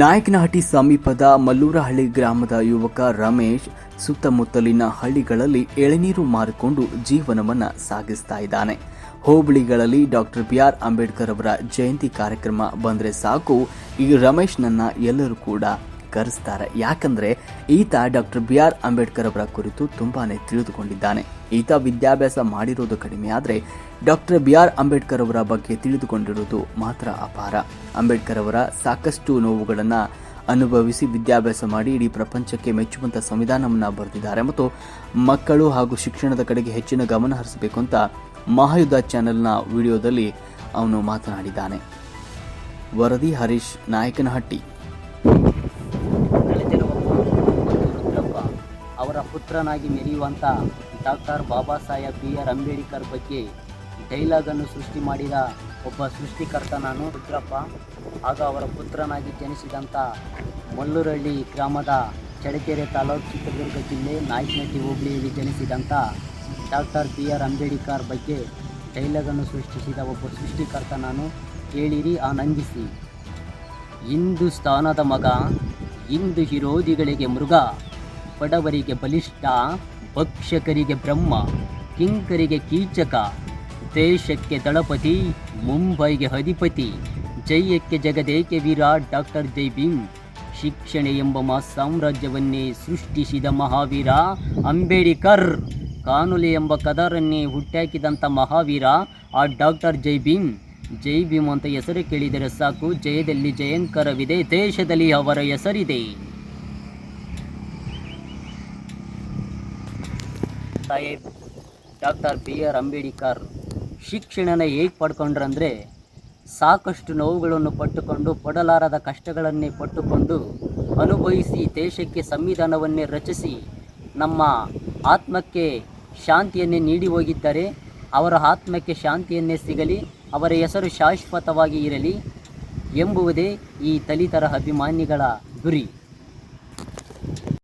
ನಾಯಕನಹಟ್ಟಿ ಸಮೀಪದ ಮಲ್ಲೂರಹಳ್ಳಿ ಗ್ರಾಮದ ಯುವಕ ರಮೇಶ್ ಸುತ್ತಮುತ್ತಲಿನ ಹಳ್ಳಿಗಳಲ್ಲಿ ಎಳೆನೀರು ಮಾರಿಕೊಂಡು ಜೀವನವನ್ನ ಸಾಗಿಸ್ತಾ ಇದ್ದಾನೆ. ಹೋಬಳಿಗಳಲ್ಲಿ ಡಾಕ್ಟರ್ ಬಿ ಆರ್ ಅಂಬೇಡ್ಕರ್ ಅವರ ಜಯಂತಿ ಕಾರ್ಯಕ್ರಮ ಬಂದರೆ ಸಾಕು. ಈ ರಮೇಶ್ನನ್ನ ಎಲ್ಲರೂ ಕೂಡ ಕರೆಸ್ತಾರೆ. ಯಾಕಂದ್ರೆ ಈತ ಡಾಕ್ಟರ್ ಬಿ ಆರ್ ಅಂಬೇಡ್ಕರ್ ಅವರ ಕುರಿತು ತುಂಬಾನೇ ತಿಳಿದುಕೊಂಡಿದ್ದಾನೆ. ಈತ ವಿದ್ಯಾಭ್ಯಾಸ ಮಾಡಿರೋದು ಕಡಿಮೆ ಆದರೆ ಡಾಕ್ಟರ್ ಬಿ ಆರ್ ಅಂಬೇಡ್ಕರ್ ಅವರ ಬಗ್ಗೆ ತಿಳಿದುಕೊಂಡಿರುವುದು ಮಾತ್ರ ಅಪಾರ. ಅಂಬೇಡ್ಕರ್ ಅವರ ಸಾಕಷ್ಟು ನೋವುಗಳನ್ನು ಅನುಭವಿಸಿ ವಿದ್ಯಾಭ್ಯಾಸ ಮಾಡಿ ಇಡೀ ಪ್ರಪಂಚಕ್ಕೆ ಮೆಚ್ಚುವಂಥ ಸಂವಿಧಾನವನ್ನು ಬರೆದಿದ್ದಾರೆ. ಮತ್ತು ಮಕ್ಕಳು ಹಾಗೂ ಶಿಕ್ಷಣದ ಕಡೆಗೆ ಹೆಚ್ಚಿನ ಗಮನ ಹರಿಸಬೇಕು ಅಂತ ಮಹಾಯುದ್ಧ ಚಾನೆಲ್ನ ವಿಡಿಯೋದಲ್ಲಿ ಅವನು ಮಾತನಾಡಿದ್ದಾನೆ. ವರದಿ ಹರೀಶ್ ನಾಯಕನಹಟ್ಟಿ. ಅವರ ಪುತ್ರನಾಗಿ ಮೆರೆಯುವಂಥ doctor Baba Saheb B R Ambedkar ಬಗ್ಗೆ ಡೈಲಾಗನ್ನು ಸೃಷ್ಟಿ ಮಾಡಿದ ಒಬ್ಬ ಸೃಷ್ಟಿಕರ್ತ ನಾನು, ರುದ್ರಪ್ಪ. ಆಗ ಅವರ ಪುತ್ರನಾಗಿ ಜನಿಸಿದಂಥ ಮಲ್ಲೂರಹಳ್ಳಿ ಗ್ರಾಮದ ಚಳ್ಳಕೆರೆ ತಾಲೂಕು ಚಿತ್ರದುರ್ಗ ಜಿಲ್ಲೆ ನಾಯಕನಟ್ಟಿ ಹೋಬಳಿಯಲ್ಲಿ ಜನಿಸಿದಂಥ ಡಾಕ್ಟರ್ ಬಿ ಆರ್ ಅಂಬೇಡ್ಕರ್ ಬಗ್ಗೆ ಡೈಲಾಗನ್ನು ಸೃಷ್ಟಿಸಿದ ಒಬ್ಬ ಸೃಷ್ಟಿಕರ್ತ ನಾನು. ಕೇಳಿರಿ, ಆನಂದಿಸಿ. ಹಿಂದೂಸ್ತಾನದ ಮಗ, ಹಿಂದೂ ವಿರೋಧಿಗಳಿಗೆ ಮೃಗ. ಬಡವರಿಗೆ ಬಲಿಷ್ಠ ಭಕ್ಷಕರಿಗೆ ಬ್ರಹ್ಮ, ಕಿಂಕರಿಗೆ ಕೀಚಕ, ದೇಶಕ್ಕೆ ದಳಪತಿ, ಮುಂಬೈಗೆ ಅಧಿಪತಿ, ಜಯಕ್ಕೆ ಜಗದೇಕೆ ವಿರಾಟ್ ಡಾಕ್ಟರ್ ಜೈ ಭೀಮ್ ಶಿಕ್ಷಣ ಎಂಬ ಮಹಾ ಸಾಮ್ರಾಜ್ಯವನ್ನೇ ಸೃಷ್ಟಿಸಿದ ಮಹಾವೀರ ಅಂಬೇಡ್ಕರ್. ಕಾನೂಲಿ ಎಂಬ ಕದರನ್ನೇ ಹುಟ್ಟಾಕಿದಂಥ ಮಹಾವೀರ ಆ ಡಾಕ್ಟರ್ ಜೈ ಭೀಮ್ ಜೈ ಭೀಮ್ ಅಂತ ಹೆಸರು ಕೇಳಿದರೆ ಸಾಕು, ಜಯದಲ್ಲಿ ಜಯಂಕರವಿದೆ, ದೇಶದಲ್ಲಿ ಅವರ ಹೆಸರಿದೆ. Saheb, doctor B R Ambedkar. ಶಿಕ್ಷಣನ ಹೇಗೆ ಪಡ್ಕೊಂಡ್ರಂದರೆ, ಸಾಕಷ್ಟು ನೋವುಗಳನ್ನು ಪಟ್ಟುಕೊಂಡು, ಪಡಲಾರದ ಕಷ್ಟಗಳನ್ನೇ ಪಟ್ಟುಕೊಂಡು, ಅನುಭವಿಸಿ ದೇಶಕ್ಕೆ ಸಂವಿಧಾನವನ್ನೇ ರಚಿಸಿ, ನಮ್ಮ ಆತ್ಮಕ್ಕೆ ಶಾಂತಿಯನ್ನೇ ನೀಡಿ ಹೋಗಿದ್ದಾರೆ, ಅವರ ಆತ್ಮಕ್ಕೆ ಶಾಂತಿಯನ್ನೇ ಸಿಗಲಿ, ಅವರ ಹೆಸರು ಶಾಶ್ವತವಾಗಿ ಇರಲಿ ಎಂಬುವುದೇ ಈ ದಲಿತರ ಅಭಿಮಾನಿಗಳ ಗುರಿ.